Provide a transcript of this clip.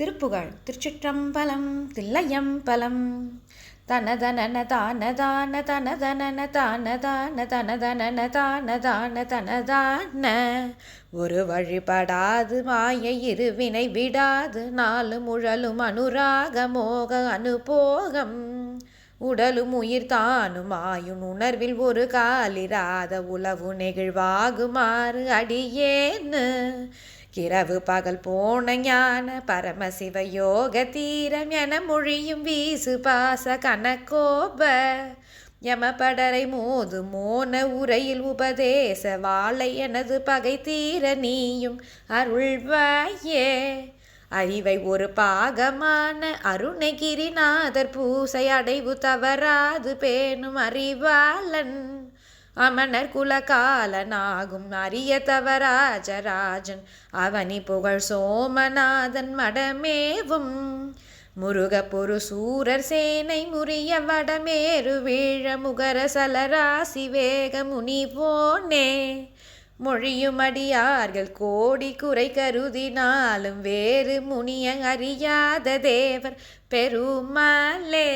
திருப்புகழ் திருச்சிற்றம்பலம் தில்லையம்பலம். தனதனன தானதான தான தனதனன தானதான தனதனன தானதான தனதான. ஒரு வழிபடாது மாய இருவினை விடாது. நாலு முழலும் அனுராக மோக அனுபோகம். உடலும் உயிர் தானும் ஆயும் உணர்வில் ஒரு காலிராத உளவு நெகிழ்வாகுமாறு அடியேன்னு. கிரவு பகல் போன ஞான பரமசிவ யோக தீரம் என மொழியும் வீசு பாச கனக்கோப. யமபடரை மோது மோன உரையில் உபதேச வாழை எனது பகை தீர நீயும் அருள்வாயே. அறிவை ஒரு பாகமான அருணகிரிநாதர் பூசை அடைவு தவறாது பேணும் அறிவாளன். அமனர் குலகாலனாகும். அரிய தவராஜராஜன் அவனி புகழ் சோமநாதன் மடமேவும். முருகப்பொரு சூரர் சேனை முறிய வடமேறு வீழ முகர சலராசி வேக முனி போனே. மொழியுமடியார்கள் கோடி குறை கருதினாலும் வேறு முனிய அறியாத தேவர் பெருமாளே.